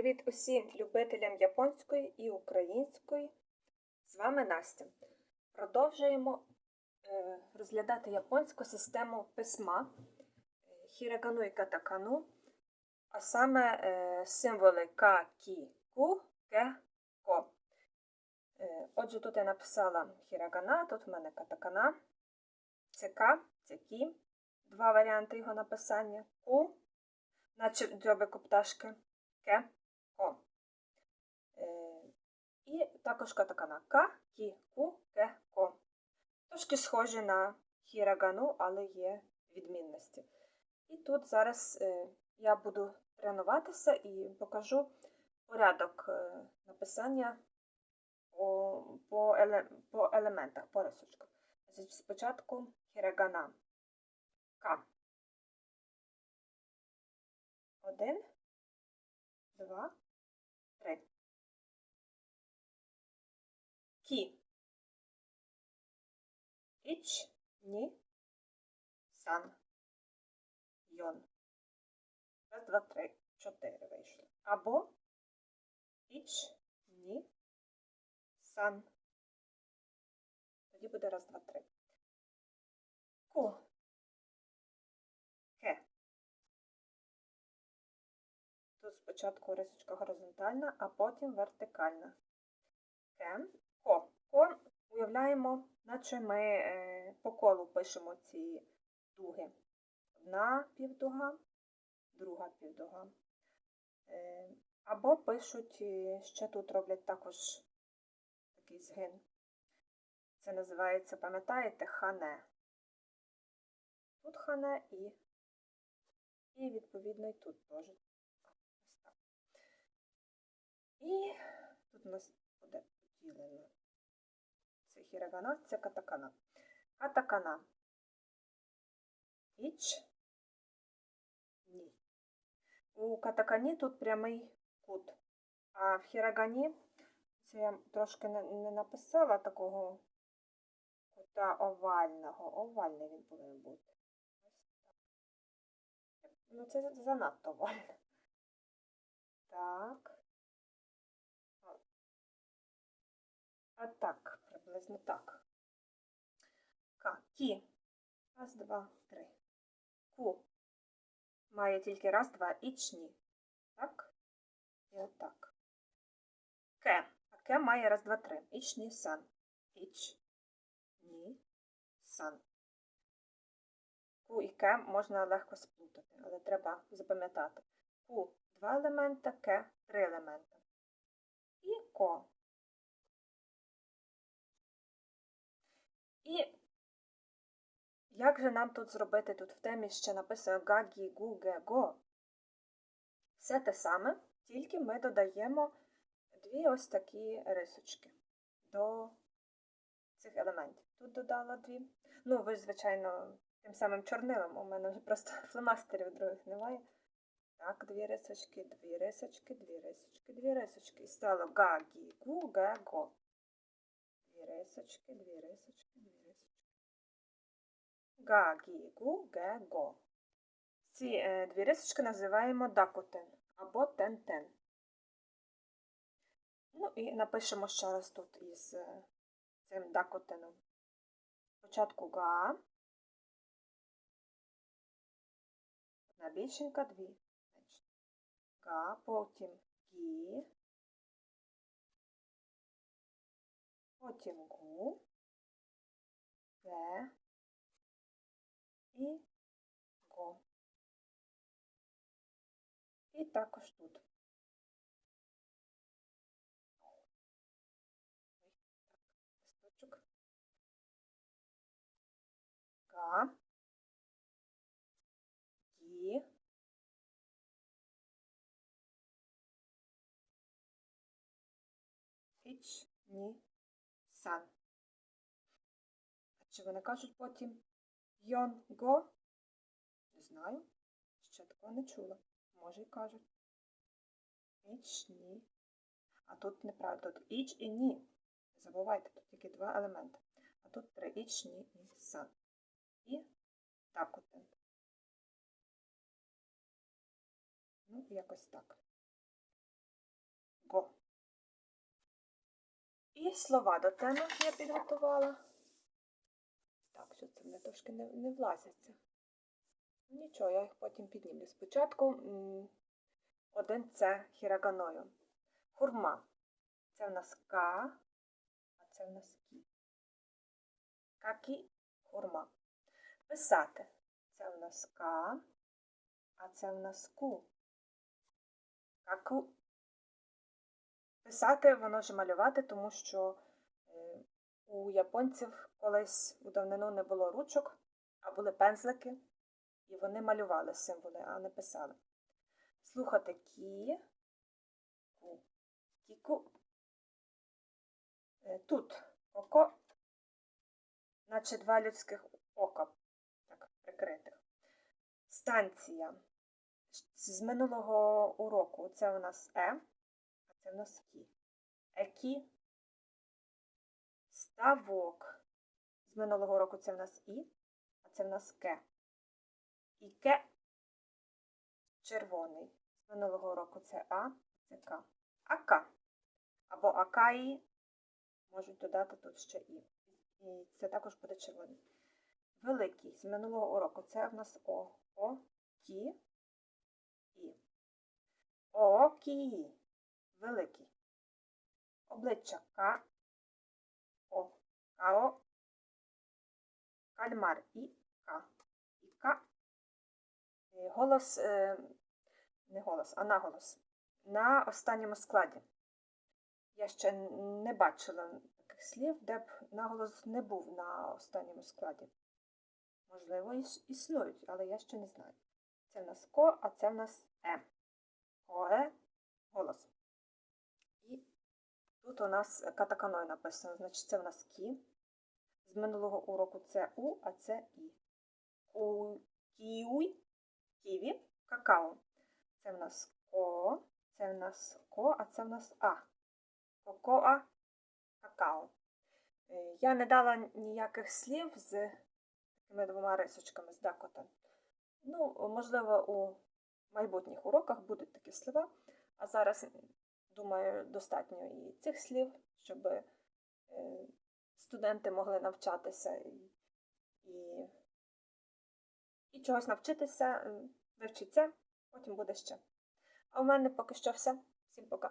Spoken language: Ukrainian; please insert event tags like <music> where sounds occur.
Привіт усім любителям японської і української. З вами Настя. Продовжуємо е, розглядати японську систему письма е, хірагану і катакану, а саме е, символи ка, кі, ку, ке, ко. Отже, тут я написала хірагана, тут в мене катакана. Це ка, це кі. Два варіанти його написання. Ку, наче дзьобик у пташки. Ке, і також катакана ка, кі, ку, ке, ко. Трошки схожі на хірагану, але є відмінності. І тут зараз е, я буду тренуватися і покажу порядок е, написання по, по, еле, по елементах, по рисочках. Спочатку хірагана. Ка. Один, два, Кі. Іч, ні, сан, йон. Раз, два, три, чотири вийшло. Або іч, ні, сан. Тоді буде раз, два, три. Ку. Ке. Тут спочатку рисочка горизонтальна, а потім вертикальна. Ке. Ко. Ко уявляємо, наче ми е, по колу пишемо ці дуги. Одна півдуга, друга півдуга. Е, або пишуть, е, ще тут роблять також такий згин. Це називається, пам'ятаєте, хане. Тут хане і, і відповідно, і тут теж. І тут у нас буде. Це хірагана, це катакана. Катакана. Іч. Ні. У катакані тут прямий кут. А в хірагані, це я трошки не, написала такого кута овального. Овальний він повинен бути. Ну, це занадто овальне. Так. А так, приблизно так. К. Кі. Раз, два, три. Ку. Має тільки раз, два іч, ні. Так? І отак. Ке. А ке має раз, два, три. Іч, ні, сан. Іч, ні, сан. Ку і ке можна легко сплутати, але треба запам'ятати. Ку два елемента, ке три елемента. І ко. І як же нам тут зробити? Тут в темі ще написано гагі, гу, го. Все те саме, тільки ми додаємо дві ось такі рисочки до цих елементів. Тут додала дві. Ну, ви ж, звичайно, тим самим чорнилом. У мене вже просто <laughs> фломастерів других немає. Так, дві рисочки, дві рисочки, дві рисочки, дві рисочки. І стало гагі, гу, ге, го. Дві рисочки, дві рисочки, дві. Га, гі, гу, ге, го. Ці е, дві рисочки називаємо дакутен або тен-тен. Ну і напишемо ще раз тут із е, цим дакутеном. Спочатку га. Одна більшенька, дві. Га, потім гі. Потім гу, ге І також тут. Га, гі, іч, ні, сан. А чи вони кажуть потім йон го? Не знаю. Ще такого не чула. Може й кажуть. Іч, ні. А тут неправда. Тут іч і ні. Не забувайте, тут тільки два елементи. А тут три іч, ні і сан. І так от. Ну, якось так. го. І слова до теми я підготувала. Так, що це мене трошки не, не влазяться. Нічого, я їх потім піднімлю. Спочатку один це хіраганою. Хурма. Це в нас ка, а це в нас кі. Какі хурма. Писати. Це в нас ка, а це в нас ку. Каку. Писати воно ж малювати, тому що е, у японців колись у давнину не було ручок, а були пензлики, і вони малювали символи, а не писали. Слухати кі, кіку. Е, Тут око, наче два людських ока, так, прикритих. Станція. З минулого уроку це у нас Е, а це у нас Кі. Екі. Ставок. З минулого року це в нас І, а це в нас Ке. Іке. Червоний. З минулого року це А, це К. Ака. Або Акаї. Можуть додати тут ще І. І це також буде червоний. Великий. З минулого уроку це в нас О. О, Кі. І. Окі. Великий. Обличчя К. О. Као. Кальмар і К. І К. Е, Голос, е, не голос, а наголос. На останньому складі. Я ще не бачила таких слів, де б наголос не був на останньому складі. Можливо, існують, але я ще не знаю. Це в нас ко, а це в нас е. Коe голос. І тут у нас катаканою написано, значить це в нас кі. З минулого уроку це у, а це і. Кіуй, ківі, какао. Це в нас ко, це в нас ко, а це в нас а. Кокоа, какао. Е, Я не дала ніяких слів з такими двома рисочками з дакота. Ну, можливо, у майбутніх уроках будуть такі слова, а зараз, думаю, достатньо і цих слів, щоб е, студенти могли навчатися і, і, чогось навчитися, вивчіть потім буде ще. А у мене поки що все. Всім пока.